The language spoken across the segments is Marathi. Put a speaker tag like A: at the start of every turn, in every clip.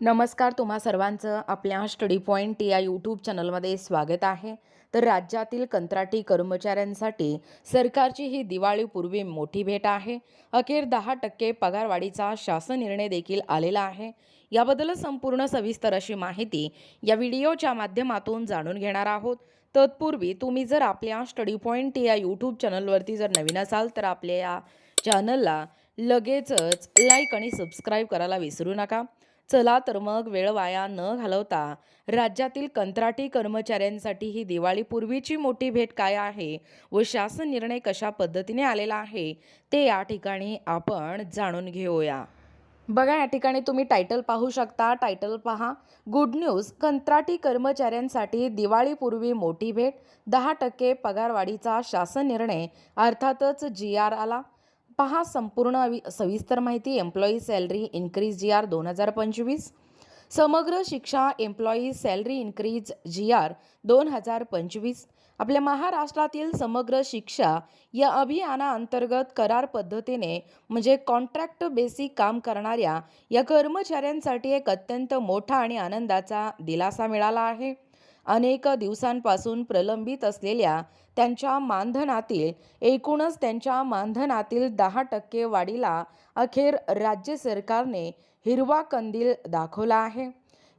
A: नमस्कार तुम्हा सर्वांचं. आपल्या स्टडी पॉईंट या यूट्यूब चॅनलमध्ये स्वागत आहे. तर राज्यातील कंत्राटी कर्मचाऱ्यांसाठी सरकारची ही दिवाळीपूर्वी मोठी भेट आहे. अखेर दहा टक्के पगारवाढीचा शासन निर्णय देखील आलेला आहे. याबद्दल संपूर्ण सविस्तर अशी माहिती या व्हिडिओच्या माध्यमातून जाणून घेणार आहोत. तत्पूर्वी तुम्ही जर आपल्या स्टडी पॉईंट या यूट्यूब चॅनलवरती जर नवीन असाल तर आपल्या या चॅनलला लगेचच लाईक आणि सबस्क्राईब करायला विसरू नका. चला तर मग वेळ वाया न घालवता राज्यातील कंत्राटी कर्मचाऱ्यांसाठी ही दिवाळीपूर्वीची मोठी भेट काय आहे व शासन निर्णय कशा पद्धतीने आलेला आहे ते या ठिकाणी आपण जाणून घेऊया. बघा या ठिकाणी तुम्ही टायटल पाहू शकता. टायटल पहा. गुड न्यूज कंत्राटी कर्मचाऱ्यांसाठी दिवाळीपूर्वी मोठी भेट. दहा टक्के पगारवाढीचा शासन निर्णय अर्थातच जी आर आला. पहा संपूर्ण अवि- सविस्तर माहिती employee salary increase G R दोन हजार पंचवीस. समग्र शिक्षा employee salary increase G R दोन हजार पंचवीस. आपल्या महाराष्ट्रातील समग्र शिक्षा या अभियानाअंतर्गत करार पद्धतीने म्हणजे कॉन्ट्रॅक्ट बेसिक काम करणाऱ्या या कर्मचाऱ्यांसाठी एक अत्यंत मोठा आणि आनंदाचा दिलासा मिळाला आहे. अनेक दिवसांपासून प्रलंबित असलेल्या त्यांच्या मानधनातील एकूणच त्यांच्या मानधनातील दहा टक्के वाढीला अखेर राज्य सरकारने हिरवा कंदील दाखवला आहे.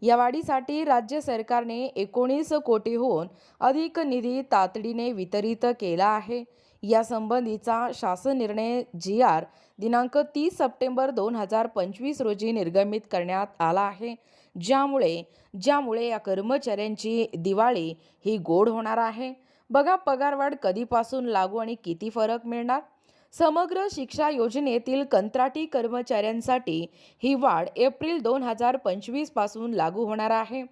A: या वाढीसाठी राज्य सरकारने एकोणीस कोटीहून अधिक निधी तातडीने वितरित केला आहे. यासंबंधीचा शासन निर्णय जी आर दिनांक तीस सप्टेंबर दोन हजार पंचवीस रोजी निर्गमित करण्यात आला आहे. ज्यामुळे ज्यामुळे या कर्मचाऱ्यांची दिवाळी ही गोड होणार आहे. बघा पगारवाढ कधीपासून लागू आणि किती फरक मिळणार? समग्र शिक्षा योजनेतील कंत्राटी कर्मचाऱ्यांसाठी ही वाढ एप्रिल दोन हजार पंचवीसपासून लागू होणार आहे.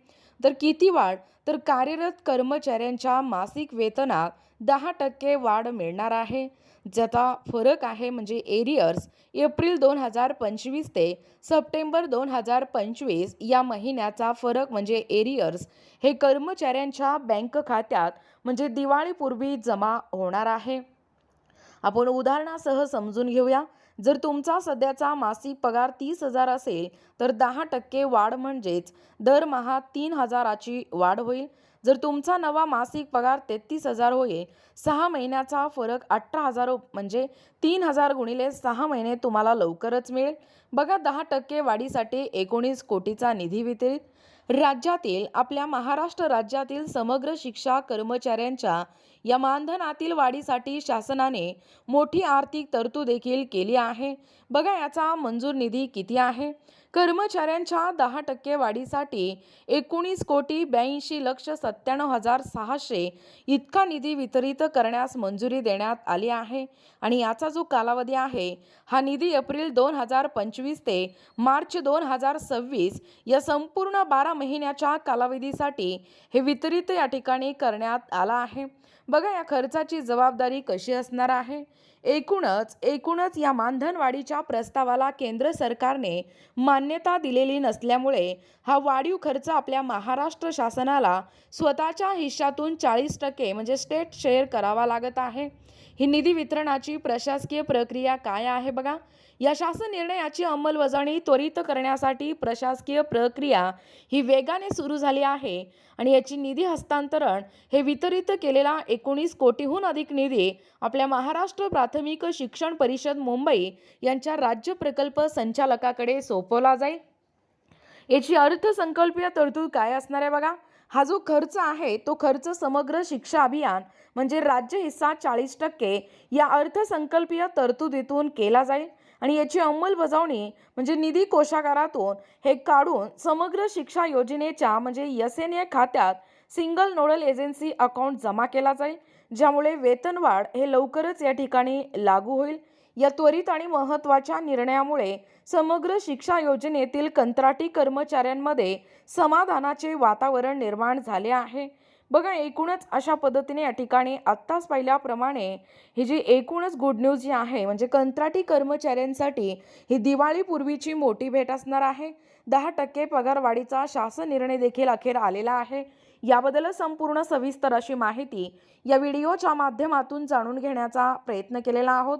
A: तर किती वाढ? तर कार्यरत कर्मचाऱ्यांच्या मासिक वेतनात दहा टक्के वाढ मिळणार आहे. ज्याचा फरक आहे म्हणजे एरियर्स एप्रिल दोन हजार पंचवीस ते सप्टेंबर दोन हजार पंचवीस या महिन्याचा फरक म्हणजे एरियर्स हे कर्मचाऱ्यांच्या बँक खात्यात म्हणजे दिवाळीपूर्वी जमा होणार आहे. आपण उदाहरणासह समजून घेऊया. जर तुमचा सध्याचा मासिक पगार तीस हजार असेल तर दहा टक्के वाढ म्हणजेच दरमहा तीन हजाराची वाढ होईल. जर तुमचा नवा मासिक पगार तेहतीस हजार होईल सहा महिन्याचा फरक अठरा हजार हो- म्हणजे तीन हजार गुणिले सहा महिने तुम्हाला लवकरच मिळेल. बघा दहा टक्के वाढीसाठी एकोणीस कोटीचा निधी वितरित. राज्यातील आपल्या महाराष्ट्र राज्यातील समग्र शिक्षा कर्मचाऱ्यांच्या या मानधनातील वाढीसाठी शासनाने मोठी आर्थिक तरतूद देखील केली आहे. बघा याचा मंजूर निधी किती आहे? कर्मचाऱ्यांच्या दहा टक्के वाढीसाठी एकोणीस कोटी ब्याऐंशी लक्ष सत्त्याण्णव हजार सहाशे इतका निधी वितरित करण्यास मंजुरी देण्यात आली आहे. आणि याचा जो कालावधी आहे हा निधी एप्रिल दोन हजार पंचवीस ते मार्च दोन हजार सव्वीस या संपूर्ण बारा महिन्याच्या कालावधीसाठी हे वितरित या ठिकाणी करण्यात आला आहे. बघा या खर्चाची जबाबदारी कशी असणार आहे? एकूणच एकूणच या मानधनवाढीच्या प्रस्तावाला केंद्र सरकारने मान्यता दिलेली नसल्यामुळे हा वाढीव खर्च आपल्या महाराष्ट्र शासनाला स्वतःच्या हिश्शातून चाळीस टक्के म्हणजे स्टेट शेअर करावा लागत आहे. ही निधी वितरणाची प्रशासकीय प्रक्रिया काय आहे बघा? या शासन निर्णयाची अंमलबजावणी त्वरित करण्यासाठी प्रशासकीय प्रक्रिया ही वेगाने सुरू झाली आहे आणि याची निधी हस्तांतरण हे वितरित केलेला एकोणीस कोटीहून अधिक निधी आपल्या महाराष्ट्र प्राथमिक शिक्षण परिषद मुंबई यांच्या राज्य प्रकल्प संचालकाकडे सोपवला जाईल. याची अर्थसंकल्पीय तरतूद काय असणार आहे बघा? हा जो खर्च आहे तो खर्च समग्र शिक्षा अभियान म्हणजे राज्य हिस्सा चाळीस टक्के या अर्थसंकल्पीय तरतुदीतून केला जाईल. आणि याची अंमलबजावणी म्हणजे निधी कोशागारातून हे काढून समग्र शिक्षा योजनेच्या म्हणजे एस एन ए खात्यात सिंगल नोडल एजन्सी अकाउंट जमा केला जाईल ज्यामुळे वेतनवाढ हे लवकरच या ठिकाणी लागू होईल. या त्वरित आणि महत्त्वाच्या निर्णयामुळे समग्र शिक्षा योजनेतील कंत्राटी कर्मचाऱ्यांमध्ये समाधानाचे वातावरण निर्माण झाले आहे. बघा एकूणच अशा पद्धतीने या ठिकाणी आत्ताच पाहिल्याप्रमाणे ही जी एकूणच गुड न्यूज जी आहे म्हणजे कंत्राटी कर्मचाऱ्यांसाठी ही दिवाळीपूर्वीची मोठी भेट असणार आहे. दहा टक्के पगारवाढीचा शासन निर्णय देखील अखेर आलेला आहे. याबद्दल संपूर्ण सविस्तर अशी माहिती या व्हिडिओच्या माध्यमातून जाणून घेण्याचा प्रयत्न केलेला आहोत.